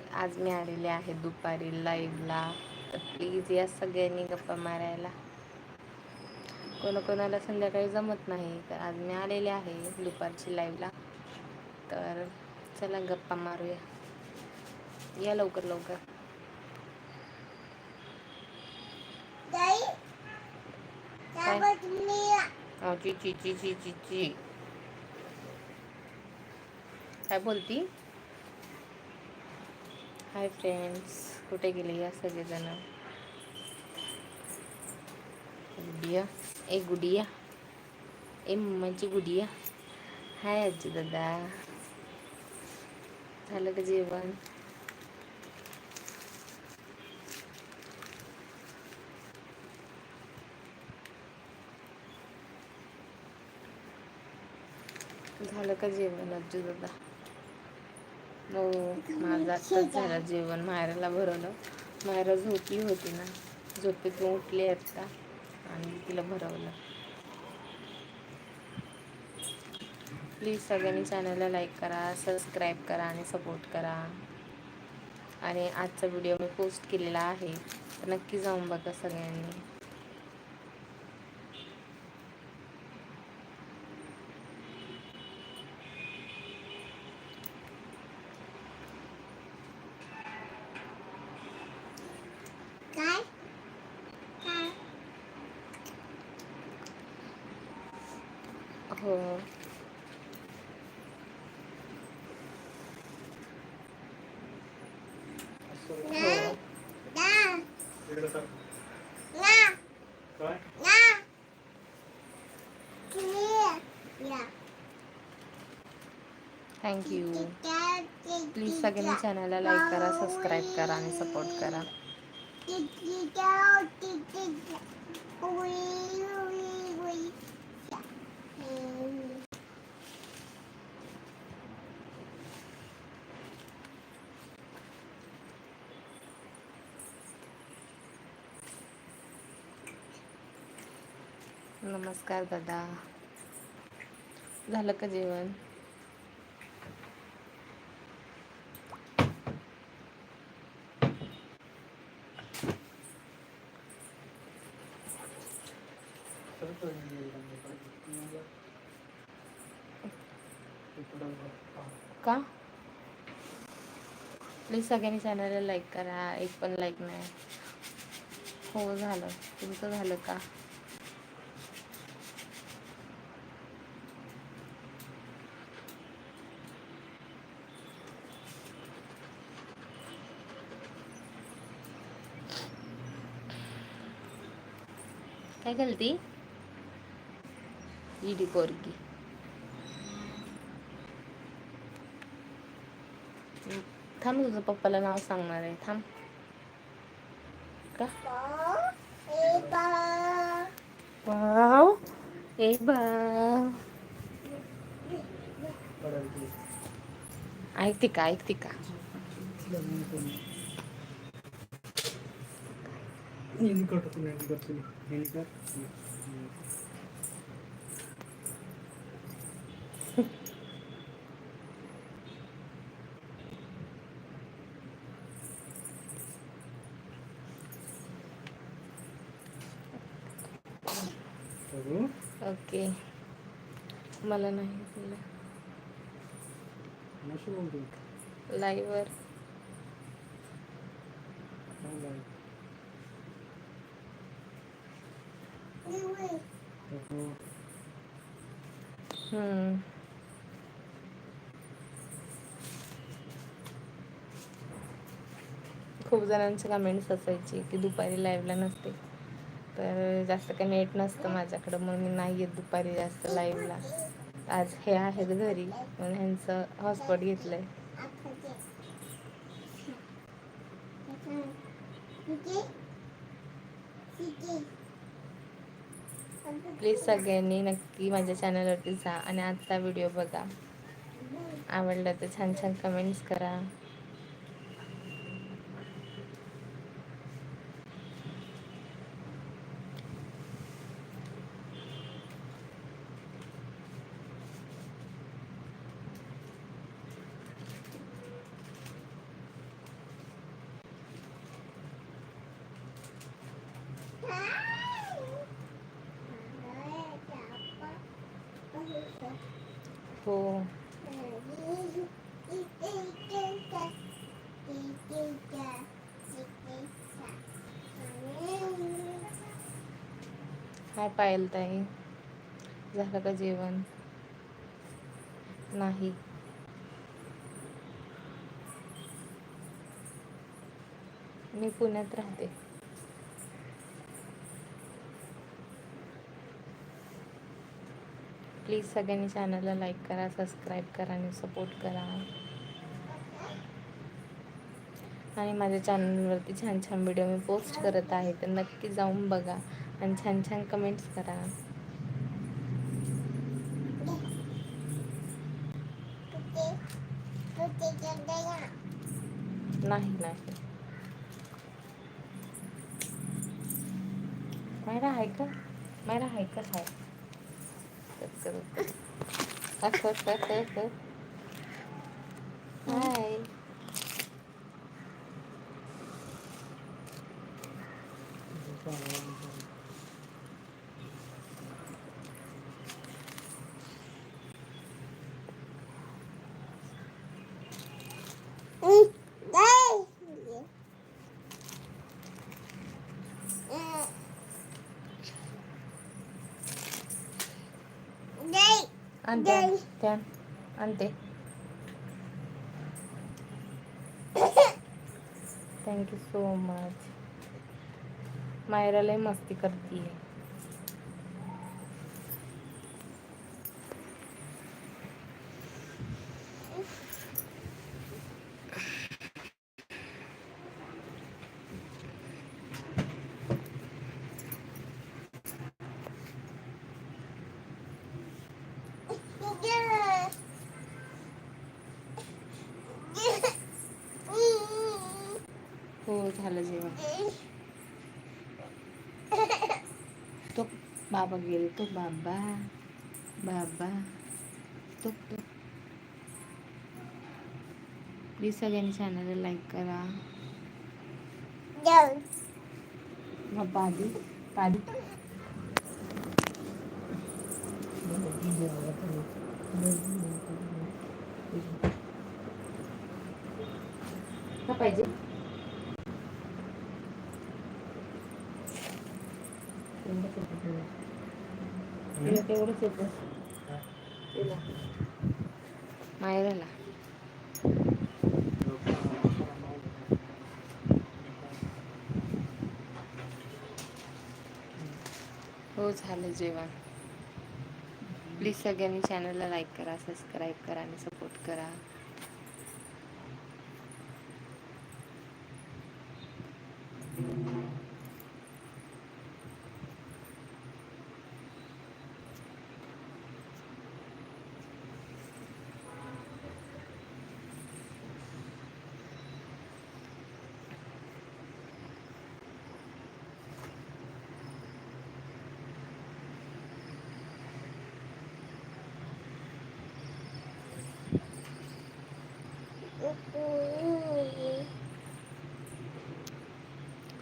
तर आज मी आलेले आहे दुपारी लाईव्हला तर प्लीज या सगळ्यांनी गप्पा मारायला. कोणाकोणाला संध्याकाळी जमत नाही तर आज मी आलेले आहे दुपारची लाईव्हला तर चला गप्पा मारूया. या लवकर लवकर. काय? ची ची ची ची ची. काय बोलती? हाय फ्रेंड्स कुठे गेले या सगळेजण? गुडिया. ए गुडिया. ए मम्माची गुडिया. हाय आजी दादा. झालं का जेवण? झालं का जेवण आजी दादा? हो माझं आत्ताच झालं जेवण. मायराला भरवलं. मायरा झोपली होती ना. झोपेतून उठली आत्ता आणि तिला भरवलं. प्लीज सगळ्यांनी चॅनलला लाईक करा सबस्क्राईब करा आणि सपोर्ट करा. आणि आजचा व्हिडिओ मी पोस्ट केलेला आहे. तर नक्की जाऊन बघा सगळ्यांनी काय काय हो. हो थँक्यू प्लीज सगळ्यांनी चॅनलला लाईक करा सबस्क्राईब करा आणि सपोर्ट करा. नमस्कार दादा. झालं का जेवण? का? प्लीज सगळ्यांनी चॅनलला लाईक करा एक पण लाईक नाही. हो झालं. तुमचं झालं का? काय घालती? इडी पोरगी. थांब तुझं पप्पाला नाव सांगणार आहे थांब. का? वाव ए बा ऐकते का ऐकते का? ओके मला नाही लाईव्हवर हम्म. खूप जणांचे कमेंट्स असायचे की दुपारी लाईव्हला नसते. तर जास्त काही नेट नसतं माझ्याकडं मग मी नाही येत दुपारी जास्त लाईव्हला आज हे आहेत घरी म्हणून ह्यांचं हॉटस्पॉट घेतलंय. प्लीज सगळ्यांनी नक्की माझ्या चॅनलवरती जा आणि आजचा व्हिडिओ बघा. आवडला तर छान छान कमेंट्स करा. हाय पायल ताई? झालं का जेवण? नाही. मी पुण्यात राहते. प्लीज सगळ्यांनी चॅनलला लाईक करा सबस्क्राईब करा आणि सपोर्ट करा. आणि माझ्या चॅनलवरती छान छान व्हिडिओ मी पोस्ट करत आहे तर नक्की जाऊन बघा. आणि छान छान कमेंट्स करा. नाही नाही. मायरा आहे का? मायरा आहे का हाय? हाय. आणते आणते आणते. थँक्यू सो मच मायरा लय मस्ती करते हो झालं जेवण तो बाबा गेले तो बाबा बाबा तो तो प्लीज सगळ्यांनी चॅनलला लाईक करा मग पादी पादी का पाहिजे तिला तेवढंच येतं. तिला. मायराला हो झालं जेवण. प्लीज सगळ्यांनी चॅनलला लाईक करा सबस्क्राईब करा आणि सपोर्ट करा.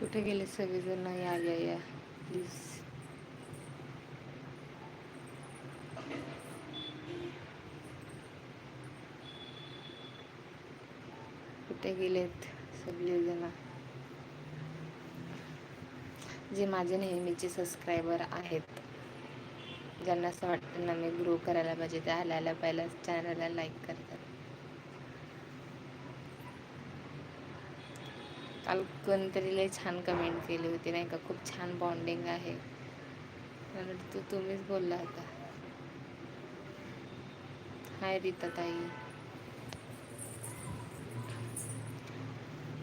कुठे गेले सगळेजण? या या या. प्लीज कुठे गेलेत सगळेजण? जे माझे नेहमीचे सबस्क्रायबर आहेत. ज्यांना असं वाटतं ना मी ग्रो करायला पाहिजे ते आल्या आल्या चॅनलला लाईक करतात. काल कोणतरी लय छान कमेंट केली होती नाही का? खूप छान बॉन्डिंग आहे. तर तू तुम्हीच बोलला होता. हाय रीता ताई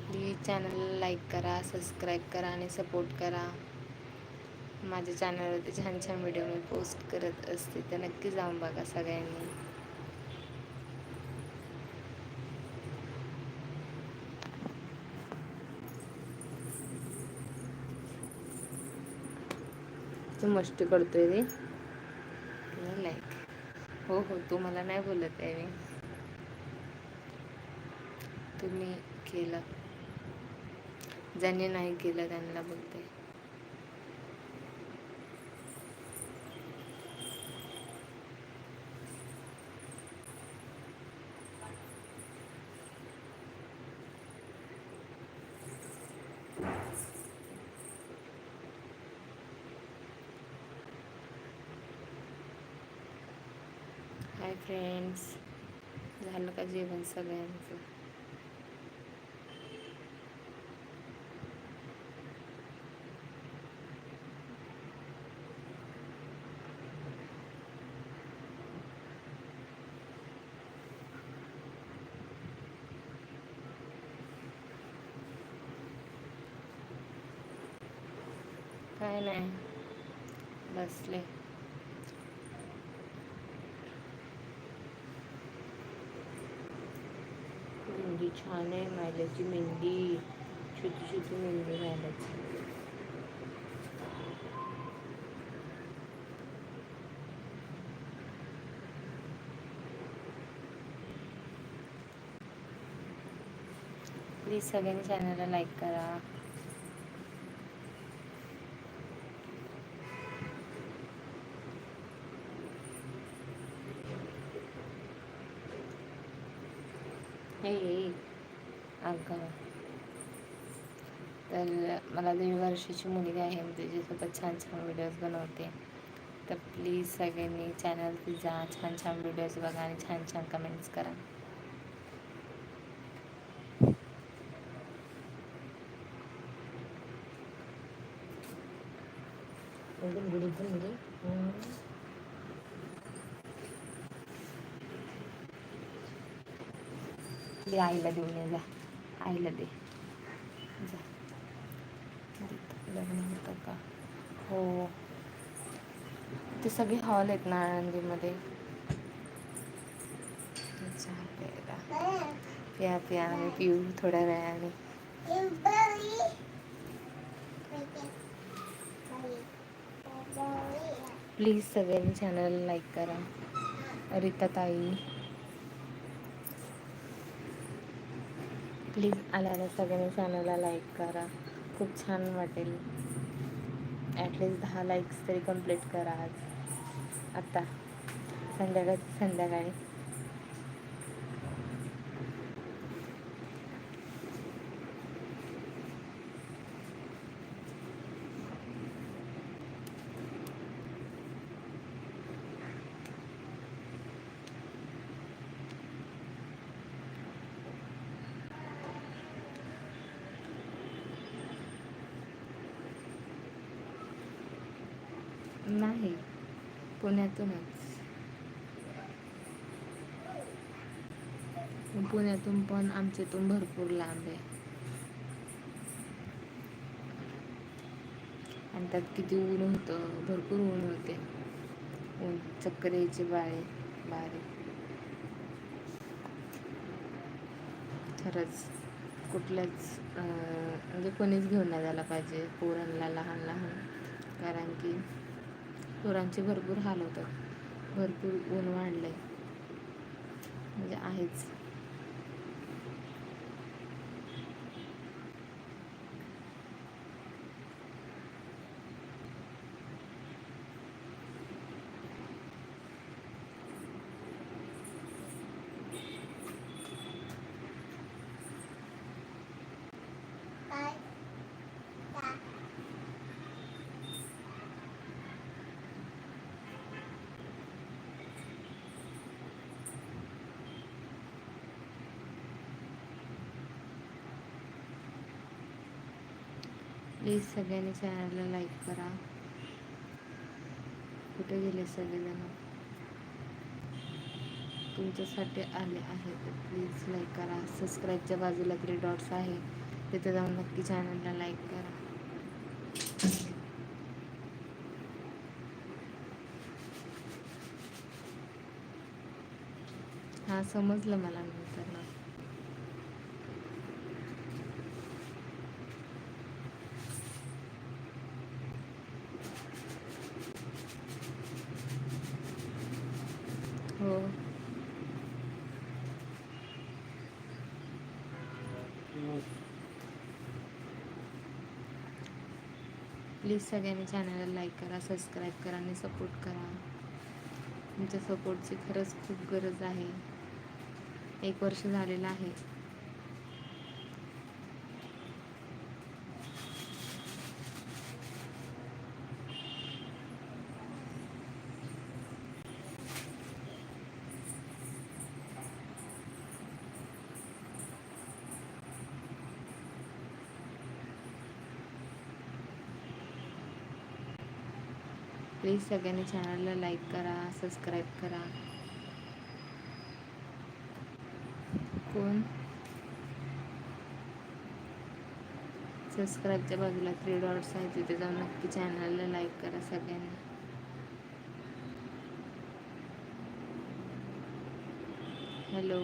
प्लीज चॅनलला लाईक करा सबस्क्राईब करा आणि सपोर्ट करा. माझ्या चॅनलवरती छान छान व्हिडिओ मी पोस्ट करत असते तर नक्की जाऊन बघा सगळ्यांनी. तो मस्ती करतोय रे लाईक हो हो तू मला नाही बोलत आहे मी. तुम्ही केलं. ज्यांनी नाही केलं त्यांना बोलते हाय फ्रेंड्स झालं का जेवण सगळ्यांचं काय नाही बसले मेहंदी छान आहे मायल्याची मेहंदी छोटी छोटी मेहंदी मायल्याची प्लीज सगळ्यांनी चॅनलला लाईक करा. हे. अगं तर मला दीड वर्षाची मुलगी आहे त्याच्यासोबत छान छान व्हिडिओज बनवते. तर प्लीज सगळ्यांनी चॅनल जा छान छान व्हिडिओज बघा आणि छान छान कमेंट्स करा. आईला देऊन जा. आईला दे. जा. लग्न होतं का? हो. ते सगळे हॉल आहेत ना आळंदीमध्ये. चहा प्यायला प्या प्या आम्ही पिऊ थोड्या वेळाने. प्लीज सगळ्यांनी चॅनल लाईक करा. रीता ताई प्लीज आल्याला सगळ्यांनी चॅनलला लाईक करा. खूप छान वाटेल. ॲटलिस्ट दहा लाईक्स तरी कंप्लीट करा आज. आत्ता संध्याकाळ संध्याकाळी. नाही. पुण्यातूनच. पुण्यातून पण आमच्यातून भरपूर लांब आहे. आणि त्यात किती ऊन होतं भरपूर ऊन होते. ऊन चक्कर यायचे बाळे बारे. खरंच कुठल्याच म्हणजे कोणीच घेऊन नाही जायला पाहिजे. पोरांना लहान लहान. कारण की पोरांचे भरपूर हाल होतात. भरपूर ऊन वाढलंय. म्हणजे आहेच. प्लीज सगळ्यांनी चॅनलला लाईक करा. कुठे गेले सगळेजण? तुमच्यासाठी आले आहे तर प्लीज लाईक करा सबस्क्राईबच्या बाजूला थ्री डॉट्स आहे. तिथे जाऊन नक्की चॅनलला लाईक करा. हा समजलं मला नंतर ना हो प्लीज सगळ्यांनी चॅनलला लाईक करा सबस्क्राईब करा आणि सपोर्ट करा. तुमच्या सपोर्टची खरंच खूप गरज आहे. एक वर्ष झालेलं आहे. प्लीज सगळ्यांनी चॅनलला लाईक करा सबस्क्राईब करा. कोण? सबस्क्राईबच्या बाजूला थ्री डॉट्स आहे तिथे जाऊन नक्की चॅनलला लाईक करा सगळ्यांनी. हॅलो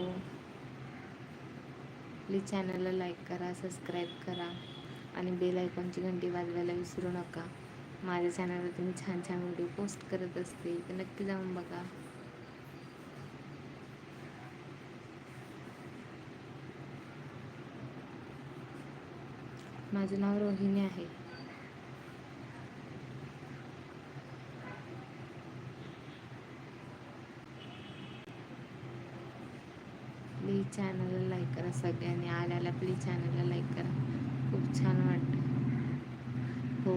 प्लीज चॅनलला लाईक करा सबस्क्राईब करा. आणि बेल आयकॉनची घंटी वाजवायला विसरू नका. माझ्या चॅनलवर तुम्ही छान छान व्हिडिओ पोस्ट करत असते. तर नक्की जाऊन बघा. माझं नाव रोहिणी आहे. प्लीज चॅनलला लाईक करा सगळ्यांनी. आल्याला प्लीज चॅनलला लाईक करा. खूप छान वाटतं. हो.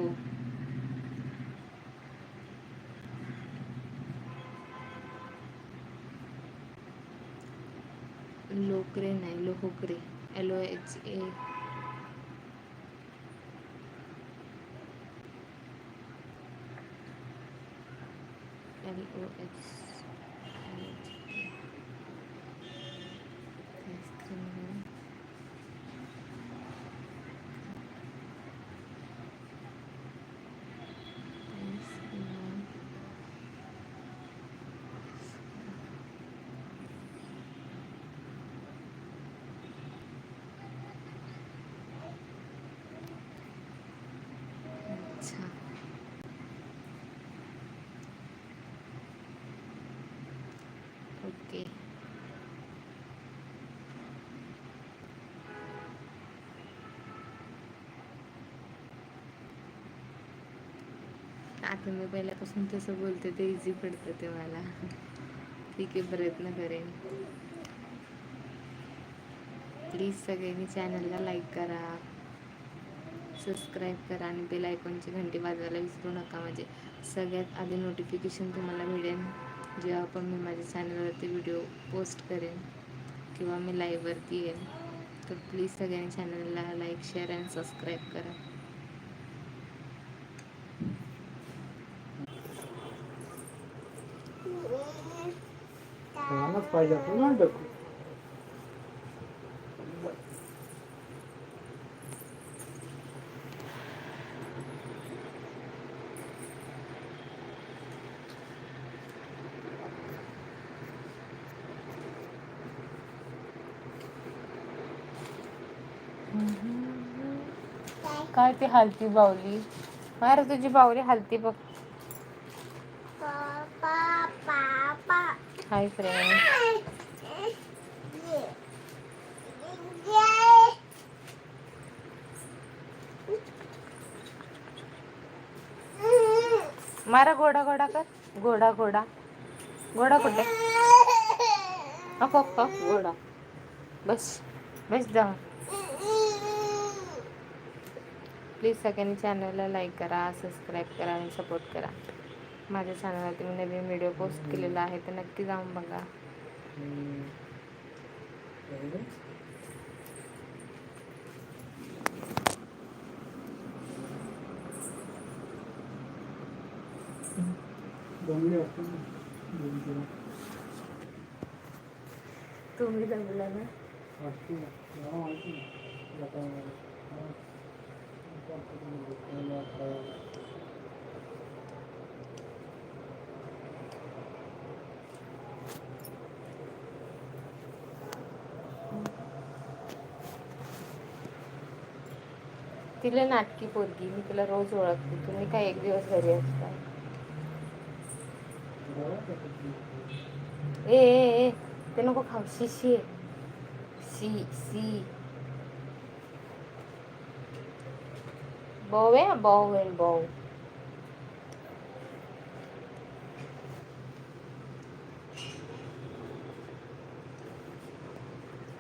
Locre na, Lohogre. L-O-H-A. L-O-H-A. Okay. आता मी पहिल्यापासून तसं बोलते ते इझी पडतं ते मला. ठीक आहे प्रयत्न करेन. प्लीज सगळ्यांनी चॅनलला लाईक करा. सबस्क्राईब करा आणि बेल आयकॉनची घंटी वाजवायला विसरू नका. म्हणजे सगळ्यात आधी नोटिफिकेशन तुम्हाला मिळेल. जेव्हा पण मी माझ्या चॅनलवरती व्हिडिओ पोस्ट करेन किंवा मी लाईव्हवरती येईन तर प्लीज सगळ्यांनी चॅनलला लाईक शेअर अँड सबस्क्राईब करा. पाहिजे आपण हालती बावली. अरे तुझी बावली हालती बघ. पापा हाय फ्रेंड मारा घोडा घोडा कर. घोडा घोडा. घोडा कुठे? अप अप अप, घोडा. बस बस जा प्लीज सगळ्यांनी चॅनलला लाईक करा सबस्क्राईब करा आणि सपोर्ट करा. माझ्या चॅनलवरती मी नवीन व्हिडिओ पोस्ट केलेला आहे तर नक्की जाऊन बघा. तुम्ही जमला ना वाटते ना मला माहिती ना जाता तिला नाटकी पोरगी मी तिला रोज ओळखते. तुम्ही काय एक दिवस घरी असता? ए ए ए ते नको खाऊ. शी शी. सी सी बॉव आहे बॉव आहे बॉव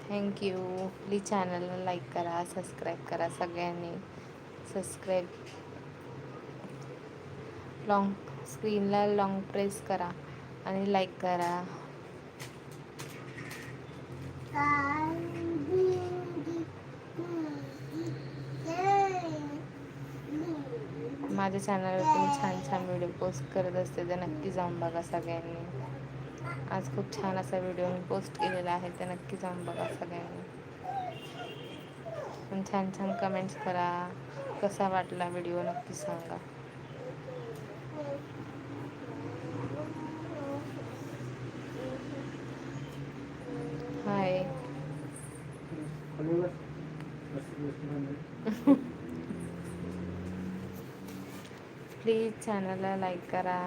थँक्यू प्लीज चॅनलला लाईक करा सबस्क्राईब करा सगळ्यांनी. सबस्क्राईब लॉंग स्क्रीनला लॉंग प्रेस करा आणि लाईक करा. माझ्या चॅनलवरती मी छान छान व्हिडिओ पोस्ट करत असते तर नक्की जाऊन बघा सगळ्यांनी. आज खूप छान असा व्हिडिओ मी पोस्ट केलेला आहे तर नक्की जाऊन बघा सगळ्यांनी. छान छान कमेंट्स करा. कसा वाटला व्हिडिओ नक्की सांगा हाय खाली बस. बस, बस, बस. प्लीज चॅनलला लाईक करा.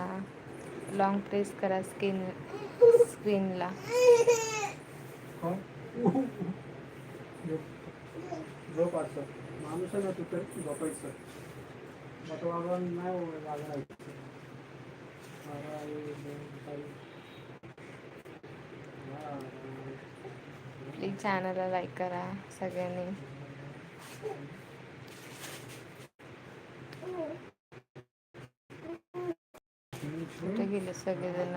लॉंग प्रेस करा स्क्रीन स्क्रीनला माणूस ना झोपायचं. नाही. प्लीज चॅनलला लाईक करा सगळ्यांनी. कुठे गेले सगळेजण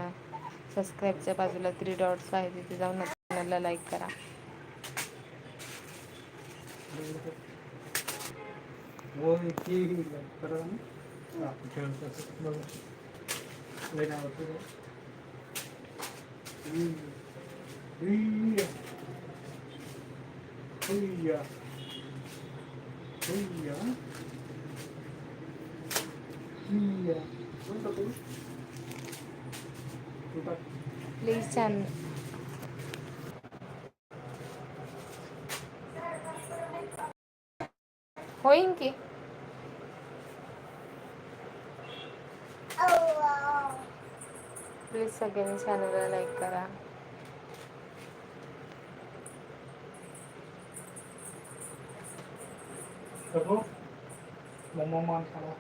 सबस्क्राईबच्या बाजूला थ्री डॉट्स आहे तिथे जाऊन चॅनलला लाईक करा Yeah. प्लीज चॅनल होईन की प्लीज सगळ्यांनी चॅनलला लाईक करा Ako? Mamaman ako.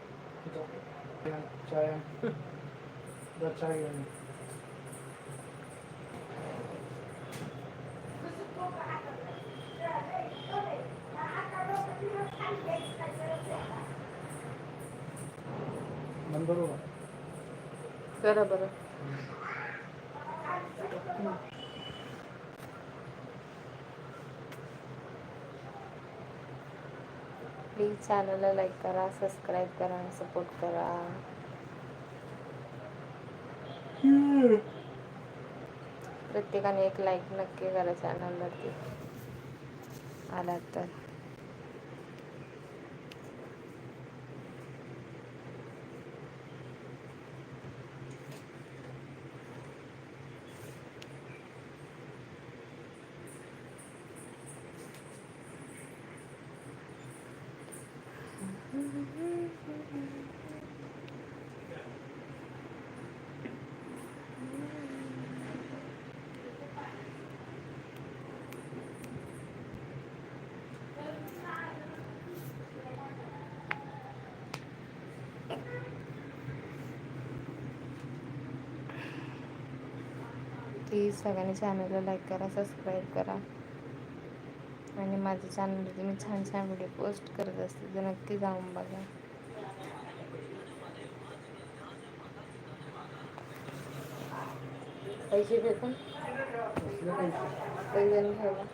करा बरं. प्लीज चॅनलला लाईक करा सबस्क्राईब करा आणि सपोर्ट करा प्रत्येकाने एक लाईक नक्की करा चॅनलवरती आला तर. प्लीज सगळ्यांनी चॅनलला लाईक करा सबस्क्राईब करा. आणि माझ्या चॅनलवरती मी छान छान व्हिडिओ पोस्ट करत असते. तर नक्की जाऊन बघा. पैसे भेटून पैसे घ्यायला